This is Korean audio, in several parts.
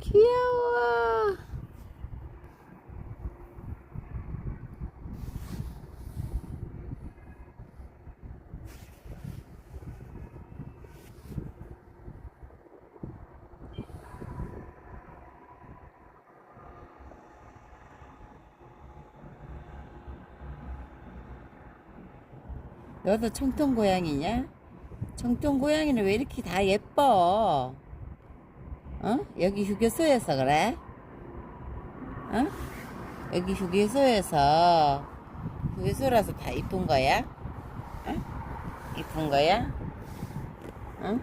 귀여워. 너도 청통 고양이냐? 청통 고양이는 왜 이렇게 다 예뻐? 어? 여기 휴게소에서 그래? 어? 여기 휴게소에서 휴게소라서 다 이쁜 거야? 어? 이쁜 거야? 응?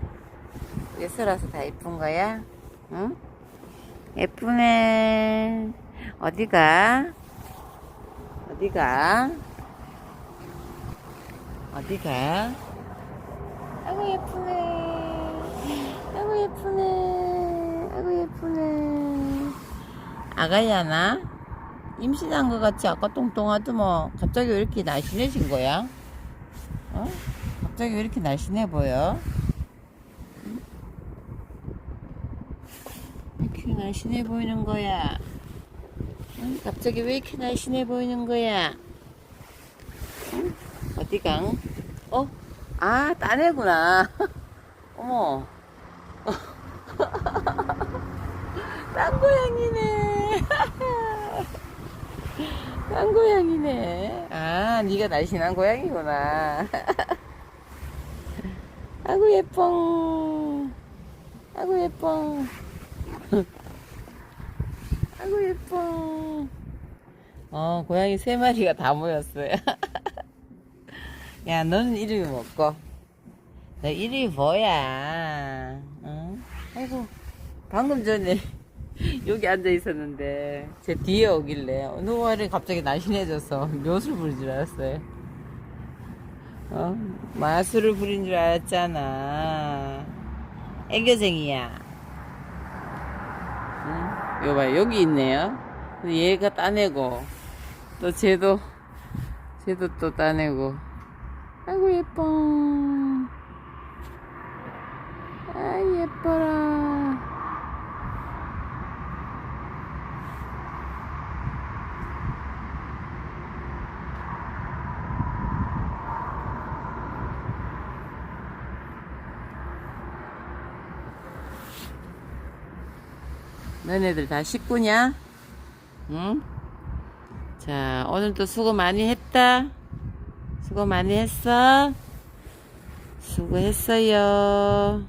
휴게소라서 다 이쁜 거야? 응? 예쁘네. 어디가? 어디가? 어디가? 아이고 예쁘네. 아이고 예쁘네. 아이고 예쁘네. 아가야 나? 임신한 것 같지? 아까 똥똥하더만 갑자기 왜 이렇게 날씬해진 거야? 어? 갑자기 왜 이렇게 날씬해 보여? 응? 왜 이렇게 날씬해 보이는 거야? 응? 갑자기 왜 이렇게 날씬해 보이는 거야? 응? 어디가? 어? 아, 딴애구나. 어머. 딴 고양이네. 딴 고양이네. 아, 네가 날씬한 고양이구나. 아구 예뻐. 아구 예뻐. 아구 예뻐. 어, 고양이 세 마리가 다 모였어요. 야, 너는 이름이 뭐고? 너 이름이 뭐야? 응? 아이고, 방금 전에 여기 앉아 있었는데, 제 뒤에 오길래, 어느 날에 갑자기 날씬해져서 묘술 부린 줄 알았어요. 어? 마술을 부린 줄 알았잖아. 애교쟁이야. 응? 여봐, 여기 있네요. 얘가 따내고, 또 쟤도, 쟤도 또 따내고. 아이고 예뻐 아 예뻐라 너네들 다 식구냐? 응? 자 오늘도 수고 많이 했다 수고 많이 했어. 수고했어요.